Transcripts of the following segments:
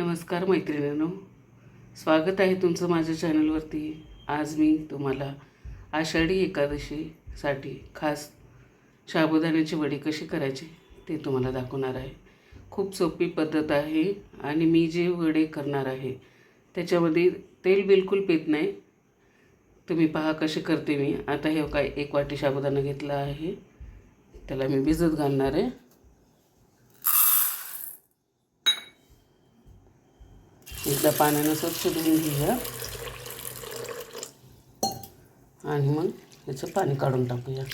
नमस्कार मैत्रिणींनो. स्वागत आहे तुमचं माझ्या चॅनलवरती. आज मी तुम्हाला आषाढी एकादशीसाठी खास साबुदाण्याची वडी कशी करायची ते तुम्हाला दाखवणार आहे. खूप सोपी पद्धत आहे आणि मी जे वडे करणार आहे त्याच्यामध्ये तेल बिलकुल पीत नाही. तुम्ही पहा कसे करते मी. आता हे काय एक वाटी साबुदाणा घेतला आहे. त्याला मी भिजत घालणार आहे. एकदा पाण्यानं स्वच्छ धुवून घेऊया आणि मग याचं पाणी काढून टाकूया.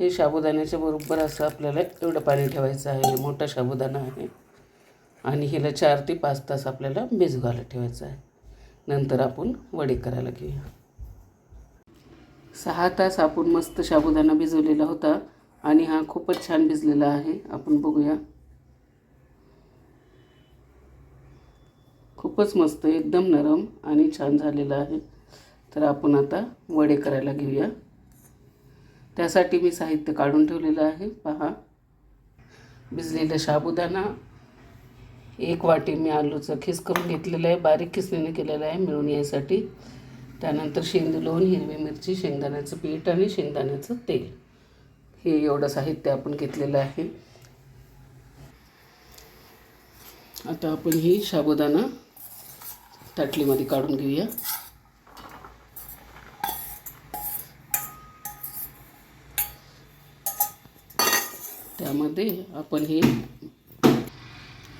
हे साबुदाण्याच्या बरोबर असं आपल्याला एवढं पाणी ठेवायचं आहे. मोठा साबुदाणा आहे. आणि हिला चार ते पाच तास आपल्याला भिजवायला ठेवायचं आहे. नंतर आपण वडे करायला घेऊया. सहा तास आपण मस्त साबुदाणा भिजवलेला होता आणि हा खूपच छान भिजलेला आहे. आपण बघूया. खूपच मस्त एकदम नरम आणि छान झालेला आहे. तर आपण आता वडे करायला घेऊया. त्यासाठी मी साहित्य काढून ठेवलेलं आहे. पहा. भिजलेला साबुदाणा. एक वाटी मी आलूचं खिस करून घेतलेलं आहे. बारीक खिसणीने केलेलं आहे मिळून यायसाठी त्यानंतर शेंदू लोण हिरवी मिरची शेंगदाण्याचं पीठ आणि शेंगदाण्याचं तेल. हे एवढं साहित्य आपण घेतलेलं आहे. आता आपण ही साबुदाणा ताटलीमध्ये काढून घेऊया. त्यामध्ये आपण हे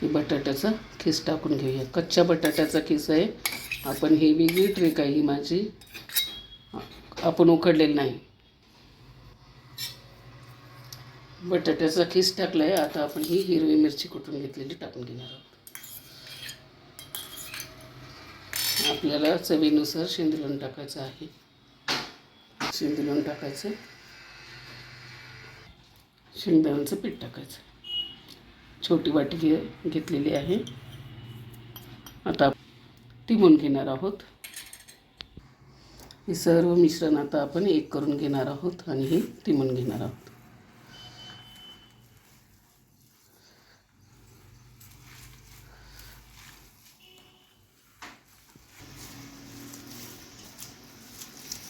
बटाट्याचा खीस टाकून घेऊया. कच्च्या बटाट्याचा खीस आहे. आपण ही वेगळी ट्रिक आहे ही माझी आपण उकडलेली नाही. बटाट्याचा खीस टाकला आहे आता आपण ही हिरवी मिरची कुटून घेतलेली टाकून घेणार आहोत. आपल्याला चवीनुसार शेंदलून टाकायचं आहे. शेंदलून टाकायचं. शेंगदाण्याचं पीठ टाकायचं. छोटी वाटी घे घेतलेली आहे. आता टिमून घेणार आहोत. हे सर्व मिश्रण आता आपण एक करून घेणार आहोत आणि हे तिमून घेणार आहोत.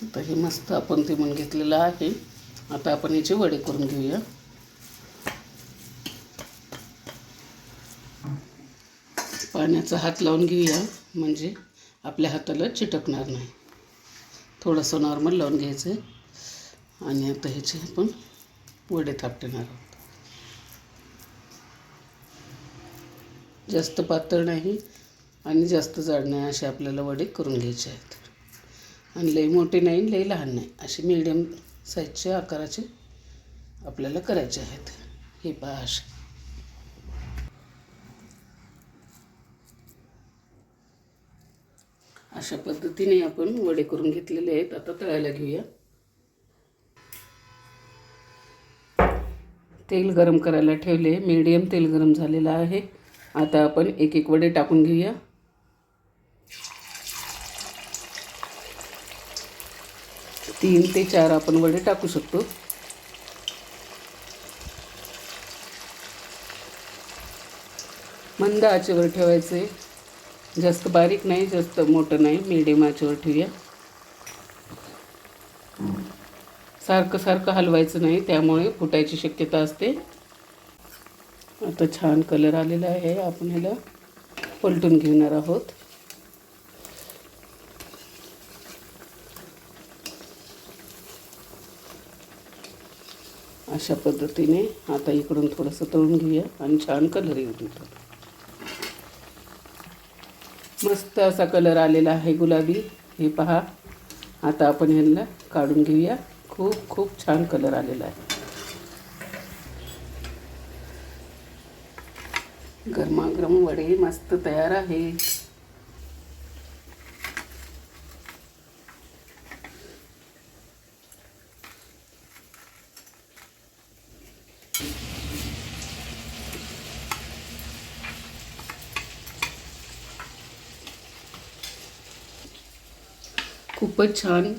आता हे मस्त आपण तिमून घेतलेलं आहे. आता आपण याचे वडे करून घेऊया. पाण्याचा हात लावून घेऊया. म्हणजे आपल्या हाताला चिटकणार नाही. थोडंसं नॉर्मल लावून घ्यायचं आहे आणि आता ह्याचे आपण वडे थापटणार आहोत. जास्त पातळ नाही आणि जास्त जाड नाही असे आपल्याला वडे करून घ्यायचे आहेत. आणि लई मोठे नाही लई लहान नाही. असे मिडियम साईजचे आकाराचे आपल्याला करायचे आहेत. हे पहा असे. अशा पद्धतीने आपण वडे करून घेतलेले आहेत. आता तळायला घेऊया. तेल गरम करायला ठेवले. मीडियम तेल गरम झालेलं आहे. आता आपण एक एक वडे टाकून घेऊया. तीन ते चार आपण वडे टाकू शकतो. मंद आचेवर ठेवायचे. जास्त बारीक नाही जास्त मोठं नाही मीडियम आचेवर ठेवूया. सारखं सारखं हलवायचं नाही त्यामुळे फुटायची शक्यता असते. आता छान कलर आलेला आहे आपण ह्याला पलटून घेणार आहोत. अशा पद्धतीने आता इकडून थोडंसं तळून घेऊया आणि छान कलर येऊ देतो. मस्त असा कलर आलेला आहे गुलाबी. हे पहा. आता आपण ह्यांना काढून घेऊया. खूप खूप छान कलर आलेला आहे. गरमागरम वडे मस्त तयार आहे. खूपच छान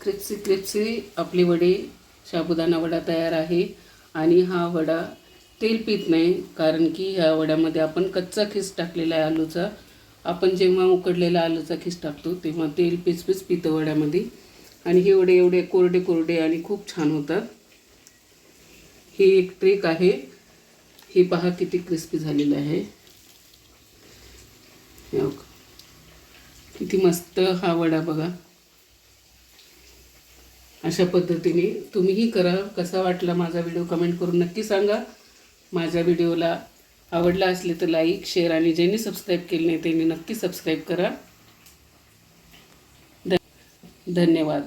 क्रिप्सी क्रिप्सी आपले वडे साबुदाणा वडा तयार आहे. आणि हा वडा तेल पित नाही कारण की ह्या वड्यामध्ये आपण कच्चा खीस टाकलेला आहे आलूचा. आपण जेव्हा उकडलेला आलूचा खीस टाकतो तेव्हा तेल पिचपिच पितं वड्यामध्ये. आणि हे वडे एवढे कोरडे कोरडे आणि खूप छान होतात. ही एक ट्रिक आहे. ही पहा किती क्रिस्पी झालेलं आहे. हे किती मस्त हा वडा बघा. अशा पद्धतीने तुम्हीही करा. कसा वाटला माझा व्हिडिओ कमेंट करून नक्की सांगा. माझ्या व्हिडिओला आवडला असले तर लाईक शेअर आणि ज्यांनी सबस्क्राईब केले नाही त्यांनी नक्की सबस्क्राईब करा. धन्यवाद.